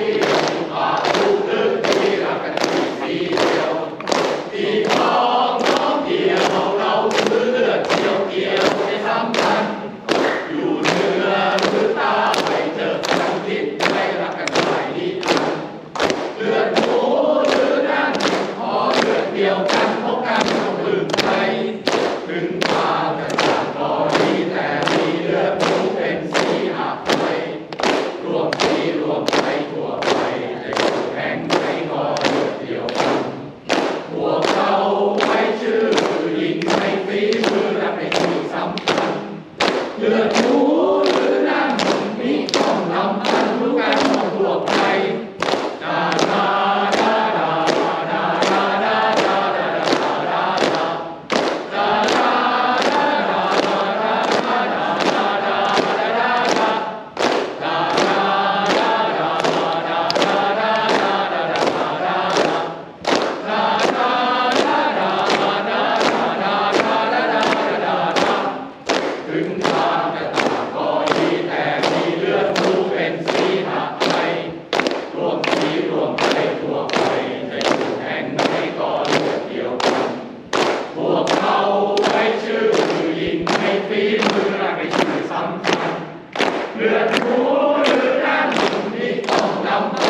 Amen. ถึงทาง ร่วมชี้รวมไปทั่วไปในทุกแห่งไหนก็อกเดียวกันพวกเขาไม่ชื่อยิงไม่ฟีมือไม่ชื่อสำคัญเลือดรู้หรือด้านหนุนที่ต้องนำ